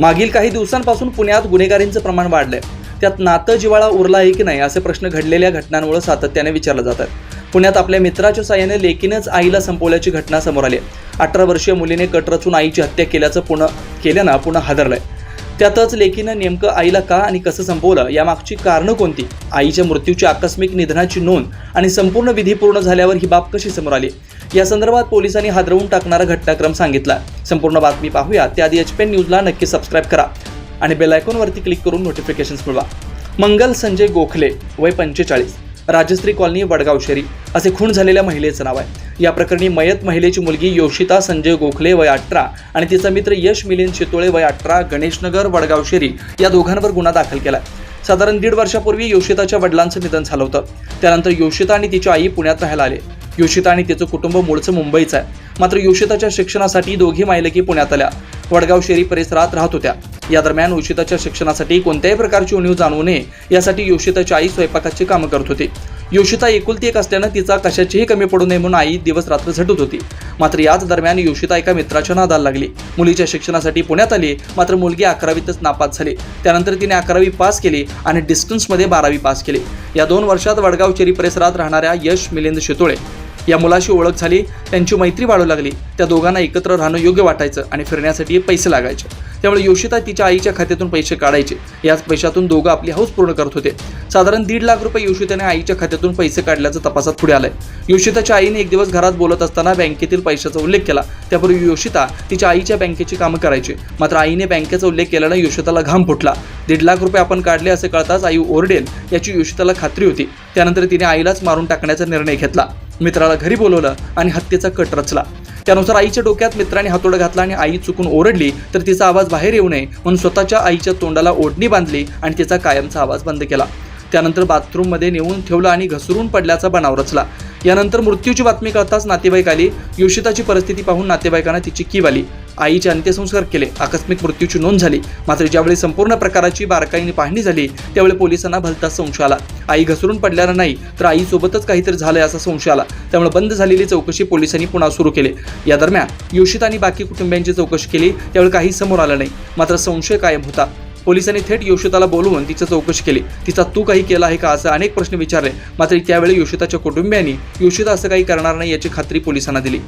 मागील काही दिवसांपासून पुण्यात गुन्हेगारींचं प्रमाण वाढलंय. त्यात नातं जिवाळा उरला आहे की नाही असे प्रश्न घडलेल्या घटनांमुळे सातत्याने विचारले जातात पुण्यात आपल्या मित्राच्या साह्याने लेकीनच आईला संपवल्याची घटना समोर आली अठरा वर्षीय मुलीने कट रचून आईची हत्या केल्याचं पुन्हा केल्यानं पुन्हा हादरलंय. त्यातच लेकीनं नेमकं आईला का आणि कसं संपवलं? यामागची कारणं कोणती? आईच्या मृत्यूची आकस्मिक निधनाची नोंद आणि संपूर्ण विधी पूर्ण झाल्यावर ही बाब कशी समोर आली? या संदर्भात पोलिसांनी हादरवून टाकणारा घटनाक्रम सांगितला. संपूर्ण बातमी पाहूया. त्याआधी एच पेन न्यूजला नक्की सबस्क्राईब करा आणि बेल आयकॉनवरती क्लिक करून नोटिफिकेशन्स मिळवा. मंगल संजय गोखले वय पंचेचाळीस. राजश्री कॉलनी वडगाव शेरी असे खून झालेल्या महिलेचं नाव आहे. या प्रकरणी मयत महिलेची मुलगी योशिता संजय गोखले वय अठरा आणि तिचा मित्र यश मिलिंद शितोळे वय अठरा गणेशनगर वडगाव शेरी या दोघांवर गुन्हा दाखल केला साधारण दीड वर्षापूर्वी योशिताच्या वडिलांचं निधन झालं होतं. त्यानंतर योशिता आणि तिची आई पुण्यात राहायला आले. योशिता आणि तिचं कुटुंब मूळचं मुंबईचं आहे. मात्र योशिताच्या शिक्षणासाठी दोघी मायलेकी पुण्यात आल्या. वडगाव शेरी परिसरात राहत होत्या. या दरम्यान योशिताच्या शिक्षणासाठी कोणत्याही प्रकारची उणीव जाणवू नये यासाठी योशिताची आई स्वयंपाकाची कामं करत होती. योशिता एकुलती एक असल्यानं तिचा कशाचीही कमी पडू नये म्हणून आई दिवस रात्र झटत होती. मात्र याच दरम्यान योशिता एका मित्राच्या नादाला लागली. मुलीच्या शिक्षणासाठी पुण्यात आली मात्र मुलगी अकरावीतच नापास झाली. त्यानंतर तिने अकरावी पास केली आणि डिस्टन्समध्ये बारावी पास केली. या दोन वर्षात वडगाव चेरी परिसरात राहणाऱ्या यश मिलिंद शितोळे या मुलाशी ओळख झाली त्यांची मैत्री वाढू लागली. त्या दोघांना एकत्र राहणं योग्य वाटायचं आणि फिरण्यासाठी पैसे लागायचे. त्यामुळे योशिता तिच्या आईच्या खात्यातून पैसे काढायचे. याच पैशातून दोघं आपली हौस पूर्ण करत होते. साधारण दीड लाख रुपये योशिताने आईच्या खात्यातून पैसे काढल्याचं तपासात पुढे आलंय. योशिताच्या आईने एक दिवस घरात बोलत असताना बँकेतील पैशाचा उल्लेख केला. त्यापूर्वी योशिता तिच्या आईच्या बँकेची कामं करायची. मात्र आईने बँकेचा उल्लेख केल्यानं योशिताला घाम फुटला. दीड लाख रुपये आपण काढले असे कळताच आई ओरडेल याची योशिताला खात्री होती. त्यानंतर तिने आईलाच मारून टाकण्याचा निर्णय घेतला. मित्राला घरी बोलवलं आणि हत्येचा कट रचला. त्यानुसार आईच्या डोक्यात मित्राने हातोडा घातला आणि आई चुकून ओरडली तर तिचा आवाज बाहेर येऊ नये म्हणून स्वतःच्या आईच्या तोंडाला ओढणी बांधली आणि तिचा कायमचा आवाज बंद केला. त्यानंतर बाथरूममध्ये नेऊन ठेवलं आणि घसरून पडल्याचा बनाव रचला. यानंतर मृत्यूची बातमी कळताच नातेवाईक आली. योशिताची परिस्थिती पाहून नातेवाईकांना तिची कीव आली. आईचे अंत्यसंस्कार केले. आकस्मिक मृत्यूची नोंद झाली. मात्र ज्यावेळी संपूर्ण प्रकाराची बारकाईने पाहणी झाली त्यावेळी पोलिसांना भलताच संशय आला. आई घसरून पडल्यानं नाही तर आईसोबतच काहीतरी झालंय असा संशय आला. त्यामुळे बंद झालेली चौकशी पोलिसांनी पुन्हा सुरू केली. या दरम्यान योशित आणि बाकी कुटुंबियांची चौकशी केली त्यावेळी काही समोर आलं नाही. मात्र संशय कायम होता. पोलिसांनी थेट योशिताला बोलवून तिची चौकशी केली. तिचा तू काही केला आहे का असे अनेक प्रश्न विचारले. मात्र त्यावेळी योशिताच्या कुटुंबियांनी योशिता असं काही करणार नाही याची खात्री पोलिसांना दिली.